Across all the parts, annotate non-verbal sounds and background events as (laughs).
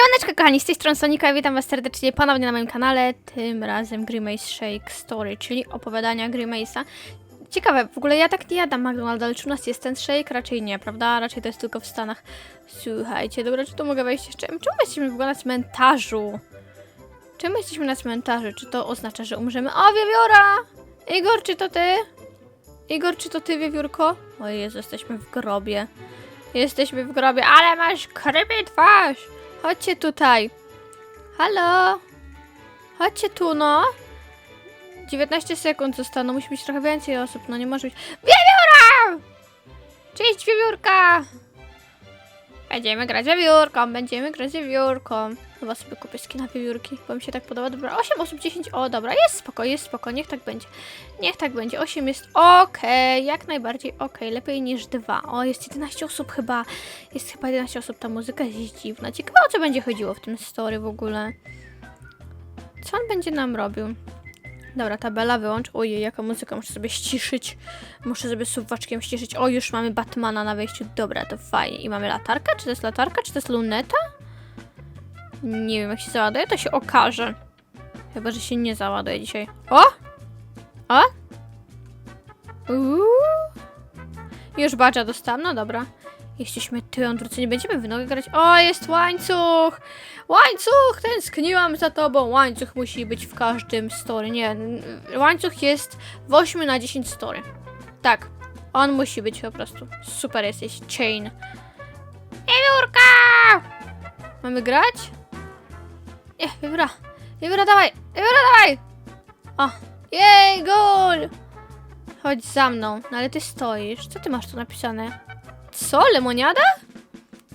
Siemaneczko kochani, z tej strony Sonika, witam was serdecznie ponownie na moim kanale, tym razem Grimace Shake Story, czyli opowiadania Grimace'a. Ciekawe, w ogóle ja tak nie jadam McDonalda, ale czy u nas jest ten shake? Raczej nie, prawda? Raczej to jest tylko w Stanach. Słuchajcie, dobra, czy tu mogę wejść jeszcze? Czemu my jesteśmy w ogóle na cmentarzu? Czemu jesteśmy na cmentarzu? Czy to oznacza, że umrzemy? O, wiewióra! Igor, czy to ty? Igor, czy to ty, wiewiórko? O Jezu, jesteśmy w grobie. Jesteśmy w grobie, ale masz krypie twarz! Chodźcie tutaj. Halo? Chodźcie tu, no. 19 sekund zostało, musi być trochę więcej osób, no nie może być. Wiewióra! Cześć, wiewiórka! Będziemy grać wiewiórką, będziemy grać wiewiórką. Chyba sobie kupię skina wiewiórki, bo mi się tak podoba. Dobra, 8 osób, 10, o dobra, jest spoko, jest spoko, niech tak będzie. Niech tak będzie, 8 jest okej, jak najbardziej okej, lepiej niż 2. O, jest 11 osób chyba, jest chyba 11 osób, ta muzyka jest dziwna. Ciekawe o co będzie chodziło w tym story w ogóle. Co on będzie nam robił? Dobra, tabela wyłącz. Ojej, jaka muzyka, muszę sobie ściszyć. Muszę sobie suwaczkiem ściszyć. O, już mamy Batmana na wejściu. Dobra, to fajnie. I mamy latarkę? Czy to jest latarka? Czy to jest luneta? Nie wiem, jak się załaduje, to się okaże. Chyba, że się nie załaduje dzisiaj. O! O! Uuu. Już badża dostałam, no dobra. Jesteśmy tyłem, wrócę, nie będziemy w nogę grać. O, jest łańcuch! Łańcuch! Tęskniłam za tobą. Łańcuch musi być w każdym story. Nie, łańcuch jest w 8 na 10 story. Tak, on musi być po prostu. Super jesteś, chain. Wiewiórka! Mamy grać? Nie, wiewióra. Wiewióra, dawaj! Wiewióra, dawaj! O, jej, gol! Chodź za mną. No ale ty stoisz. Co ty masz tu napisane? Co? Lemoniada?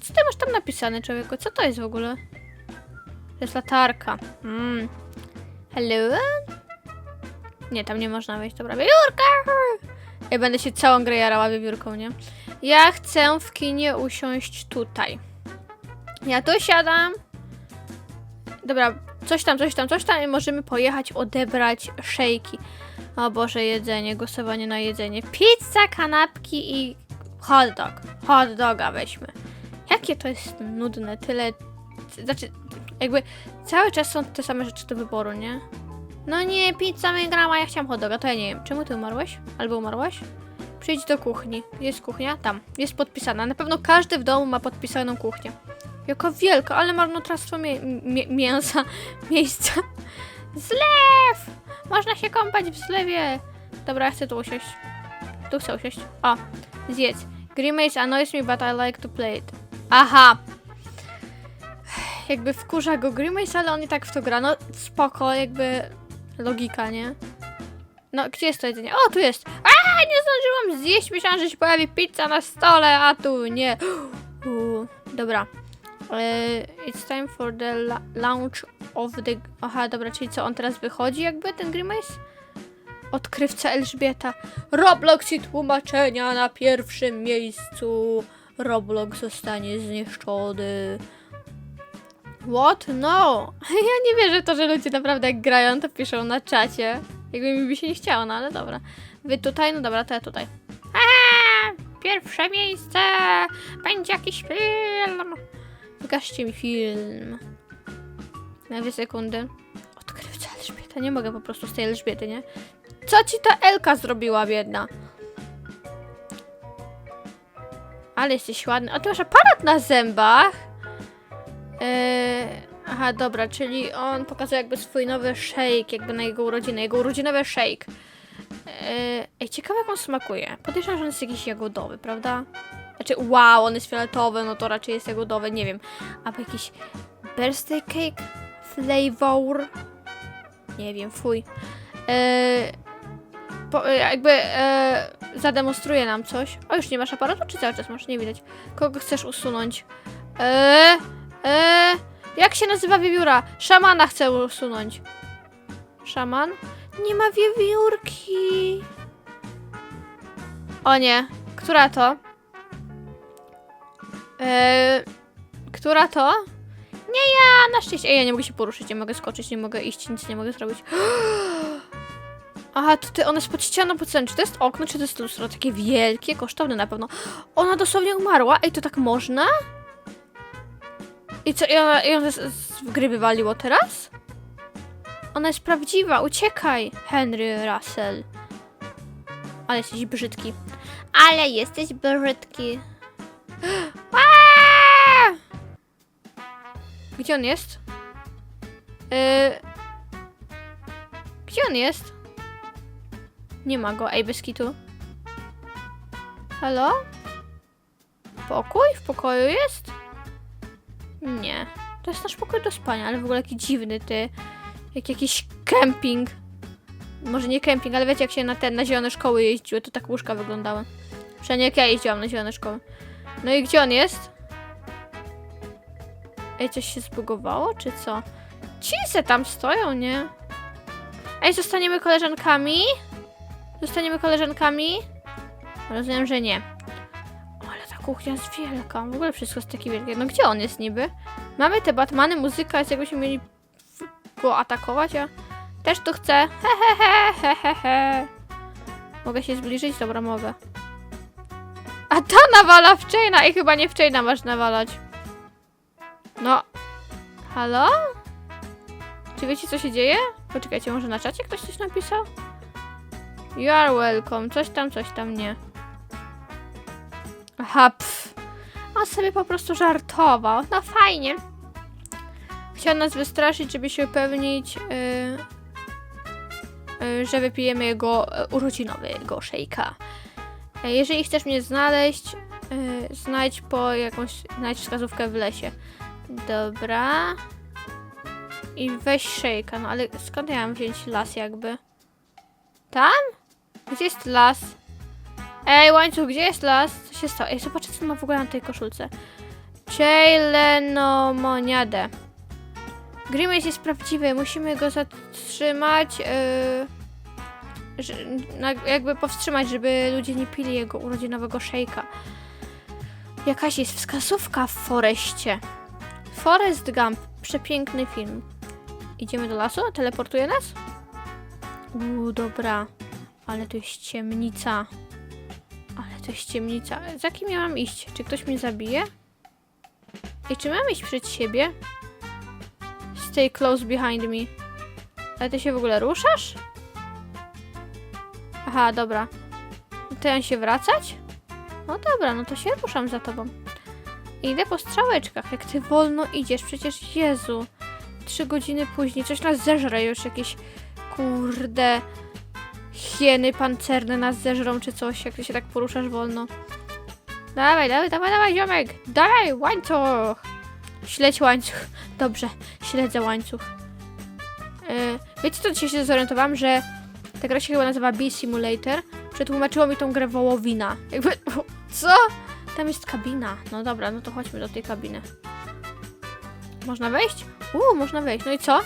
Co ty masz tam napisane, człowieku? Co to jest w ogóle? To jest latarka. Mm. Hello? Nie, tam nie można wejść. Dobra, wiewiórka! Ja będę się całą grę jarała wiewiórką, nie? Ja chcę w kinie usiąść tutaj. Ja tu siadam. Dobra, coś tam, coś tam, coś tam i możemy pojechać odebrać szejki. O Boże, jedzenie, głosowanie na jedzenie. Pizza, kanapki i hot dog. Hot doga weźmy. Jakie to jest nudne, tyle... Znaczy, jakby cały czas są te same rzeczy do wyboru, nie? No nie, pizza wygrała, ja chciałam hot doga, to ja nie wiem. Czemu ty umarłeś? Albo umarłaś? Przyjdź do kuchni. Jest kuchnia? Tam. Jest podpisana. Na pewno każdy w domu ma podpisaną kuchnię. Jaka wielka, ale marnotrawstwo mie mięsa. (laughs) Miejsca. Zlew! Można się kąpać w zlewie. Dobra, ja chcę tu usiąść. Tu chcę usiąść. O, zjedz. Grimace annoys me, but I like to play it. Aha! Jakby wkurza go Grimace, ale on i tak w to gra. No spoko, jakby logika, nie? No, gdzie jest to jedzenie? O, tu jest! A, nie zdążyłam zjeść, myślałam, że się pojawi pizza na stole, a tu nie. (gasps) Uuu, dobra. E, it's time for the la- launch of the... Aha, dobra, czyli co, on teraz wychodzi jakby, ten Grimace? Odkrywca Elżbieta. Roblox i tłumaczenia na pierwszym miejscu. Roblox zostanie zniszczony. What? No! (laughs) Ja nie wierzę to, że ludzie naprawdę jak grają, to piszą na czacie. Jakby mi by się nie chciało, no ale dobra. Wy tutaj? No dobra, to ja tutaj. Eee, pierwsze miejsce! Będzie jakiś film! Pokażcie mi film. Na dwie sekundy. Odkrywca Elżbieta. Nie mogę po prostu z tej Elżbiety, nie? Co ci ta Elka zrobiła, biedna? Ale jesteś ładny. A ty masz aparat na zębach? Eee, aha, dobra, czyli on pokazuje jakby swój nowy shake, jakby na jego urodziny, jego urodzinowy shake. Eee, ej, ciekawe jak on smakuje. Podejrzewam, że on jest jakiś jagodowy, prawda? Znaczy, wow, on jest fioletowy, no to raczej jest jagodowy, nie wiem. Albo jakiś birthday cake flavor? Nie wiem, fuj. Eee, po, e, jakby e, zademonstruje nam coś. O, już nie masz aparatu, czy cały czas masz? Nie widać. Kogo chcesz usunąć? Eee, eee, jak się nazywa wiewióra? Szamana chcę usunąć. Szaman? Nie ma wiewiórki. O nie. Która to? Eee, która to? Nie ja, na szczęście. Ej, ja nie mogę się poruszyć, nie mogę skoczyć, nie mogę iść, nic nie mogę zrobić. (gasps) Aha, ty, ona jest pod ścianą pod ścianą. Czy to jest okno, czy to jest lustro? Takie wielkie, kosztowne na pewno. Ona dosłownie umarła. Ej, to tak można? I co, i ona, i ona z, z gry wywaliło teraz? Ona jest prawdziwa, uciekaj, Henry Russell. Ale jesteś brzydki. Ale jesteś brzydki. (gasps) Aaa! Gdzie on jest? Yy... Gdzie on jest? Nie ma go, ej, bez kitu. Halo? Pokój? W pokoju jest? Nie. To jest nasz pokój do spania, ale w ogóle jaki dziwny ty. Jak jakiś kemping. Może nie kemping, ale wiecie jak się na ten, na zielone szkoły jeździły, to tak łóżka wyglądały. Przynajmniej jak ja jeździłam na zielone szkoły. No i gdzie on jest? Ej, coś się zbugowało, czy co? Ci se tam stoją, nie? Ej, zostaniemy koleżankami? Zostaniemy koleżankami? Rozumiem, że nie. Ale ta kuchnia jest wielka. W ogóle wszystko jest takie wielkie. No gdzie on jest niby? Mamy te Batmany, muzyka jest jakbyśmy mieli go atakować, a też tu chcę. He, he, he, he, he, he. Mogę się zbliżyć? Dobra, mogę. A ta nawala w Chaina i chyba nie w Chaina masz nawalać. No. Halo? Czy wiecie co się dzieje? Poczekajcie, może na czacie ktoś coś napisał? You are welcome. Coś tam, coś tam nie. Aha, pff. On sobie po prostu żartował. No fajnie. Chciał nas wystraszyć, żeby się upewnić, yy, yy, że wypijemy jego yy, urodzinowego szejka. Yy, jeżeli chcesz mnie znaleźć, yy, znajdź po jakąś, znajdź wskazówkę w lesie. Dobra. I weź szejka, no ale skąd ja mam wziąć las jakby? Tam? Gdzie jest las? Ej, łańcuch, gdzie jest las? Co się stało? Ej, zobaczcie, co ma w ogóle na tej koszulce. Czejlenomoniadę. Grimace jest prawdziwy, musimy go zatrzymać, yy, że, na, jakby powstrzymać, żeby ludzie nie pili jego urodzinowego szejka. Jakaś jest wskazówka w Foreście. Forest Gump, przepiękny film. Idziemy do lasu? Teleportuje nas? Uuu, dobra. Ale to jest ciemnica. Ale to jest ciemnica. Za kim ja mam iść? Czy ktoś mnie zabije? I czy mam iść przed siebie? Stay close behind me. Ale ty się w ogóle ruszasz? Aha, dobra. To ja się wracać? No dobra, no to się ruszam za tobą. Idę po strzałeczkach. Jak ty wolno idziesz, przecież Jezu. Trzy godziny później coś nas zeżre już jakieś kurde hieny pancerne nas zeżrą czy coś, jak ty się tak poruszasz wolno. Dawaj, dawaj, dawaj, dawaj, ziomek! Dawaj, łańcuch! Śledź łańcuch. Dobrze, śledzę łańcuch. Yy, wiecie co, dzisiaj się zorientowałam, że ta gra się chyba nazywa Bee Simulator. Przetłumaczyło mi tą grę wołowina. Jakby, (laughs) co? Tam jest kabina. No dobra, no to chodźmy do tej kabiny. Można wejść? Uuu, można wejść. No i co?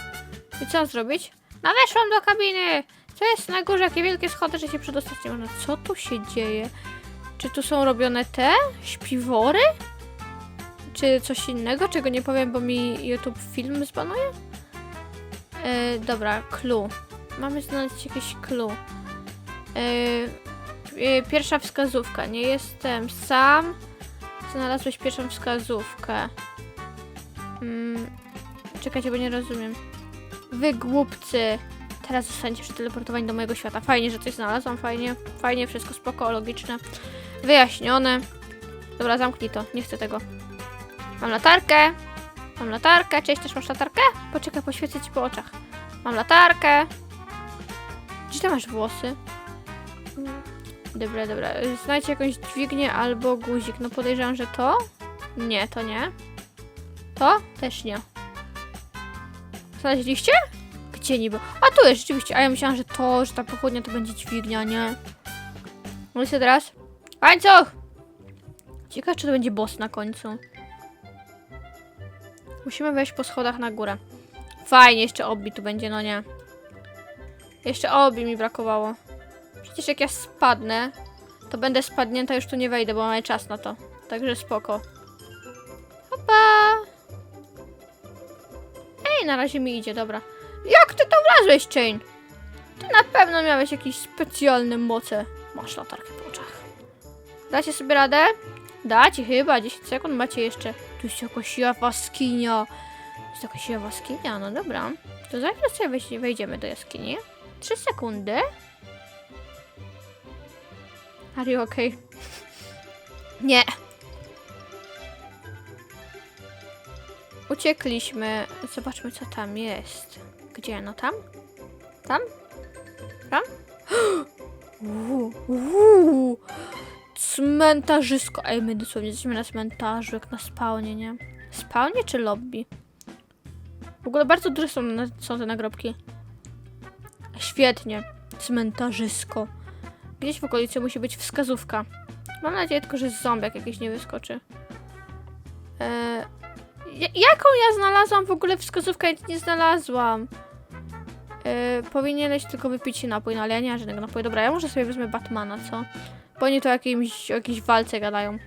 I co zrobić? No weszłam do kabiny! Co jest na górze? Jakie wielkie schody, że się przedostać nie można. Co tu się dzieje? Czy tu są robione te śpiwory? Czy coś innego, czego nie powiem, bo mi YouTube film zbanuje? Yy, dobra, clue. Mamy znaleźć jakieś clue. Yy, yy, pierwsza wskazówka. Nie jestem sam. Znalazłeś pierwszą wskazówkę. Mm, czekajcie, bo nie rozumiem. Wy głupcy. Teraz zostaniecie przeteleportowani do mojego świata. Fajnie, że coś znalazłam. Fajnie, fajnie, wszystko spoko, logiczne. Wyjaśnione. Dobra, zamknij to. Nie chcę tego. Mam latarkę. Mam latarkę. Cześć, też masz latarkę? Poczekaj, poświecę ci po oczach. Mam latarkę. Gdzie ty masz włosy? Dobra, dobra. Znajdź jakąś dźwignię albo guzik. No podejrzewam, że to? Nie, to nie. To? Też nie. Znaleźliście? Gdzie niby? A tu jest rzeczywiście. A ja myślałam, że to, że ta pochodnia to będzie dźwignia, nie? No i co teraz? Łańcuch! Ciekawe, czy to będzie boss na końcu. Musimy wejść po schodach na górę. Fajnie, jeszcze obi tu będzie, no nie. Jeszcze obi mi brakowało. Przecież jak ja spadnę, to będę spadnięta, już tu nie wejdę, bo mamy czas na to. Także spoko. Hopa! Ej, na razie mi idzie, dobra. Jak ty to wlazłeś, Chain? Ty na pewno miałeś jakieś specjalne moce. Masz latarkę po oczach. Dacie sobie radę? Dacie chyba, 10 sekund macie jeszcze. tu jest jakaś jaskinia. Jest jakaś jaskinia, no dobra. To zaraz sobie wejdziemy do jaskini. Trzy sekundy. Are you okay? (laughs) Nie. Uciekliśmy. Zobaczmy, co tam jest. Gdzie? No tam? Tam? Tam? (gasps) Uuu. Cmentarzysko. Ej, my dosłownie jesteśmy na cmentarzu, jak na spawnie, nie? Spawnie czy lobby? W ogóle bardzo duże są, są te nagrobki. Świetnie. Cmentarzysko. Gdzieś w okolicy musi być wskazówka. Mam nadzieję tylko, że ząbek jakiś nie wyskoczy. Eee, jaką ja znalazłam w ogóle wskazówkę? Ja nie znalazłam. Eee, powinieneś tylko wypić napój, no ale ja nie mam żadnego napoju. Dobra, ja może sobie wezmę Batmana, co? Bo oni to jakimś, o jakiejś walce gadają.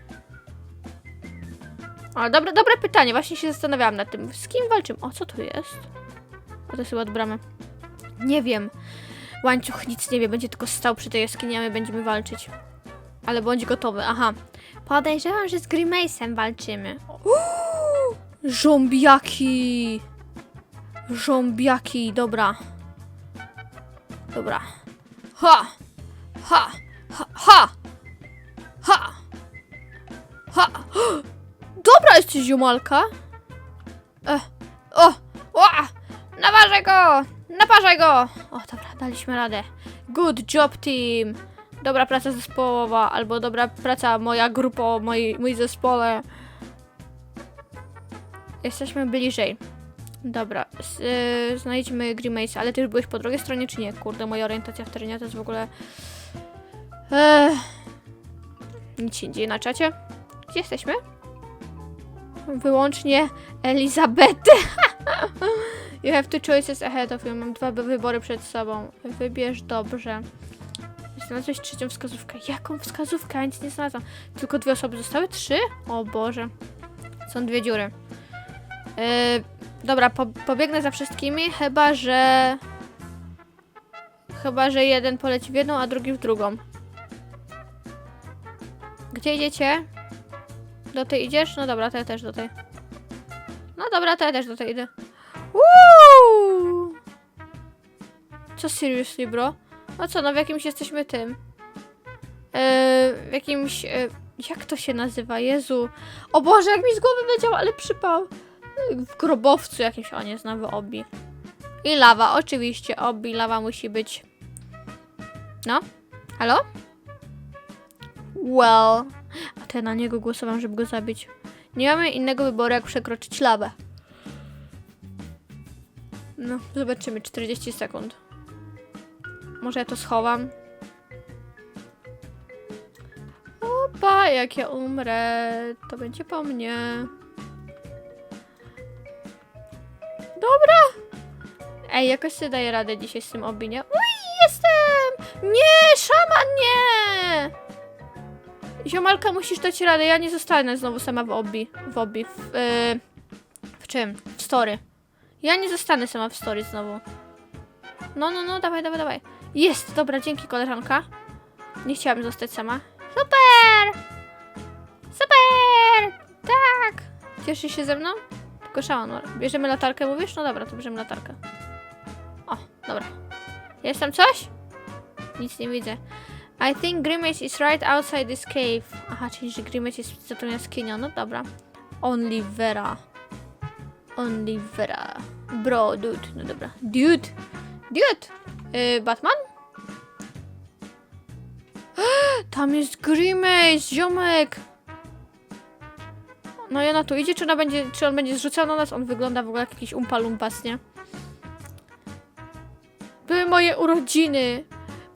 Ale dobre, dobre pytanie, właśnie się zastanawiałam nad tym. Z kim walczymy? O, co tu jest? O, to jest chyba od bramy. Nie wiem. Łańcuch nic nie wie, będzie tylko stał przy tej jaskini, a my będziemy walczyć. Ale bądź gotowy, aha. Podejrzewam, że z Grimace'em walczymy. Uuu, Żombiaki! Żombiaki, dobra. Dobra. Ha! Ha! Ha! Ha! Ha! (gasps) Dobra jesteś, ziomalka. Eh. O! O! Naważaj go! Naparzaj go! O, dobra, daliśmy radę. Good job, team! Dobra praca zespołowa, albo dobra praca moja grupo, moi, mój zespole. Jesteśmy bliżej. Dobra, s- y, znajdźmy Grimace, ale ty już byłeś po drugiej stronie, czy nie? Kurde, moja orientacja w terenie to jest w ogóle... Ech. Nic się dzieje na czacie. Gdzie jesteśmy? Wyłącznie Elizabety. (laughs) you have two choices ahead of you. Mam dwa wy- wybory przed sobą. Wybierz dobrze. Znalazłeś trzecią wskazówkę. Jaką wskazówkę? Ja nic nie znalazłam. Tylko dwie osoby zostały? Trzy? O Boże. Są dwie dziury. Yy, dobra, po, pobiegnę za wszystkimi, chyba że... Chyba, że jeden poleci w jedną, a drugi w drugą. Gdzie idziecie? Do tej idziesz? No dobra, to ja też do tej. No dobra, to ja też do tej idę. Uuu! Co seriously, bro? No co, no w jakimś jesteśmy tym. Yy, w jakimś... Yy, jak to się nazywa? Jezu. O Boże, jak mi z głowy leciał, ale przypał. W grobowcu jakimś, o nie, znowu obi. I lawa, oczywiście, obi, lawa musi być. No? Halo? Well. A to ja na niego głosowałam, żeby go zabić. Nie mamy innego wyboru, jak przekroczyć lawę. No, zobaczymy. 40 sekund. Może ja to schowam. Opa, jak ja umrę, to będzie po mnie. Dobra. Ej, jakoś sobie daję radę dzisiaj z tym obi, nie? Uj, jestem! Nie, szaman, nie! Ziomalka, musisz dać radę, ja nie zostanę znowu sama w obi. W obi, w, yy, w czym? W story. Ja nie zostanę sama w story znowu. No, no, no, dawaj, dawaj, dawaj. Jest, dobra, dzięki koleżanka. Nie chciałabym zostać sama. Super! Super! Tak! Cieszysz się ze mną? Tylko. Bierzemy latarkę, mówisz? No dobra, to bierzemy latarkę. O, dobra. Jest tam coś? Nic nie widzę. I think Grimace is right outside this cave. Aha, czyli że Grimace jest za tą jaskinią. No dobra. Only Vera. Only Vera. Bro, dude. No dobra. Dude. Dude. Yy, Batman? (gasps) Tam jest Grimace, ziomek. No i ona tu idzie, czy ona będzie, czy on będzie zrzucał na nas? On wygląda w ogóle jak jakiś umpa-lumpas, nie? Były moje urodziny.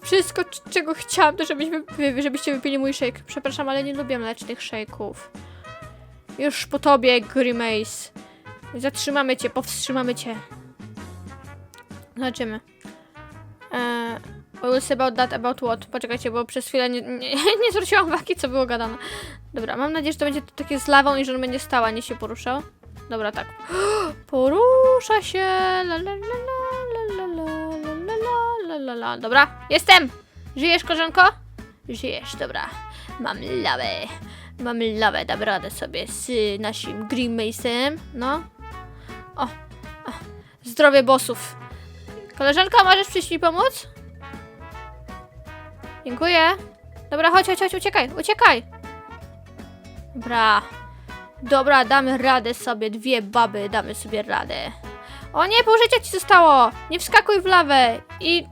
Wszystko, czego chciałam, to żebyśmy, żebyście wypili mój shake. Przepraszam, ale nie lubię mlecznych shake'ów. Już po tobie, Grimace. Zatrzymamy cię, powstrzymamy cię. Zobaczymy. Eee, say about that, about what? Poczekajcie, bo przez chwilę nie, nie, nie zwróciłam uwagi, co było gadane. Dobra, mam nadzieję, że to będzie takie z lawą i że on będzie stał, a nie się poruszał. Dobra, tak. Porusza się. La, la, la, la, la, la, la, la, la, la. Dobra, jestem! Żyjesz, koleżanko? Żyjesz, dobra. Mam lawę. Mamy lawę, dam radę sobie z y, naszym Grimace'em. No. O, o. Zdrowie bossów. Koleżanka, możesz przyjść mi pomóc? Dziękuję. Dobra, chodź, chodź, chodź, uciekaj, uciekaj. Dobra. Dobra, damy radę sobie, dwie baby, damy sobie radę. O nie, pół życia ci zostało! Nie wskakuj w lawę i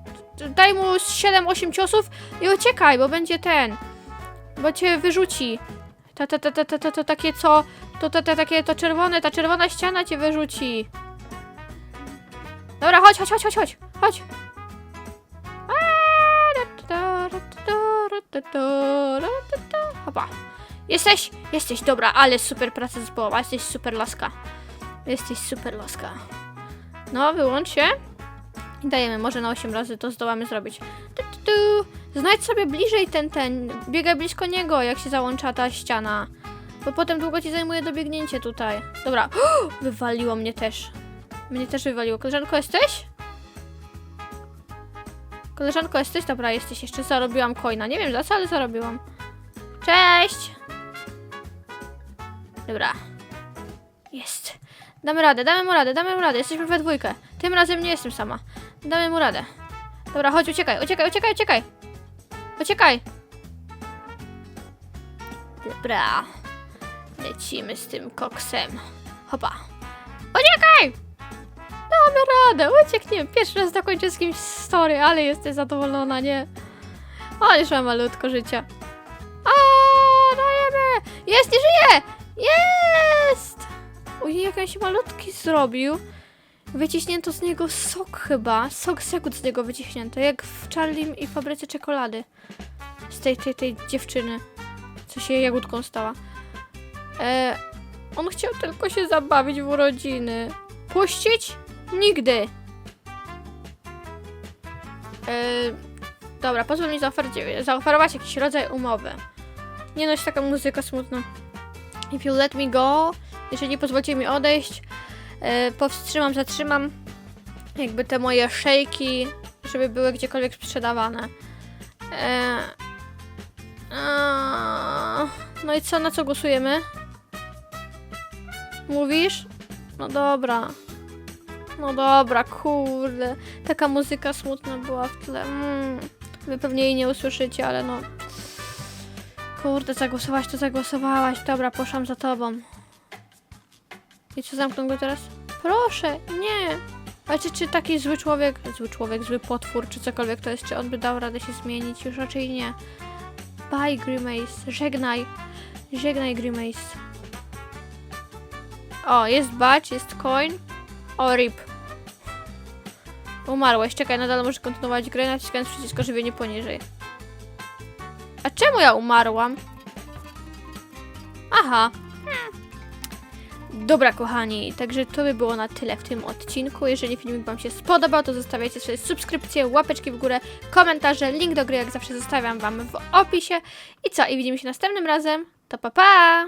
daj mu 7-8 ciosów i uciekaj, bo będzie ten. Bo cię wyrzuci. To, to, to, to, to, to, to takie co? To, to, to takie to czerwone, ta czerwona ściana cię wyrzuci. Dobra, chodź, chodź, chodź, chodź, chodź. Chodź. Hopa. Jesteś? Jesteś, dobra, ale super praca zespołowa, jesteś super laska. Jesteś super laska. No, wyłącz się. I dajemy, może na 8 razy to zdołamy zrobić. Tu, tu, tu. Znajdź sobie bliżej ten, ten, biegaj blisko niego, jak się załącza ta ściana. Bo potem długo ci zajmuje dobiegnięcie tutaj. Dobra, (gasps) wywaliło mnie też. Mnie też wywaliło. Koleżanko, jesteś? Koleżanko, jesteś? Dobra, jesteś. Jeszcze zarobiłam coina. Nie wiem za co, ale zarobiłam. Cześć! Dobra. Jest. Damy radę, damy mu radę, damy mu radę. Jesteśmy we dwójkę. Tym razem nie jestem sama. Damy mu radę. Dobra, chodź, uciekaj, uciekaj, uciekaj, uciekaj. Uciekaj. Dobra. Lecimy z tym koksem. Hopa. Uciekaj! Damy radę, uciekniemy. Pierwszy raz dokończę z kimś story, ale jestem zadowolona, nie? Już mam malutko życia. O, dajemy! Jest, nie żyje! Jest! Ojej, jak on się malutki zrobił. Wyciśnięto z niego sok chyba. Sok jagód z niego wyciśnięto. Jak w Charlie i fabryce czekolady. Z tej, tej, tej dziewczyny. Co się jagódką stała. E, on chciał tylko się zabawić w urodziny. Puścić? Nigdy. E, dobra, pozwól mi zaofer- zaoferować jakiś rodzaj umowy. Nie no, jest taka muzyka smutna. If you let me go, jeżeli pozwolicie mi odejść, e, powstrzymam, zatrzymam jakby te moje szejki, żeby były gdziekolwiek sprzedawane. E, a, no i co, na co głosujemy? Mówisz? No dobra. No dobra, kurde. Taka muzyka smutna była w tle. Mm. Wy pewnie jej nie usłyszycie, ale no. Kurde, zagłosowałaś, to zagłosowałaś. Dobra, poszłam za tobą. I co, zamknę go teraz? Proszę, nie. Ale czy, czy taki zły człowiek, zły człowiek, zły potwór, czy cokolwiek to jest, czy on by dał radę się zmienić? Już raczej nie. Bye, Grimace. Żegnaj. Żegnaj, Grimace. O, jest bać, jest coin. O, rip. Umarłeś. Czekaj, nadal możesz kontynuować grę, naciskając przycisk ożywienie poniżej. A czemu ja umarłam? Aha. Dobra, kochani, także to by było na tyle w tym odcinku. Jeżeli filmik Wam się spodobał, to zostawiajcie sobie subskrypcje, łapeczki w górę, komentarze, link do gry jak zawsze zostawiam Wam w opisie. I co? I widzimy się następnym razem. To pa pa!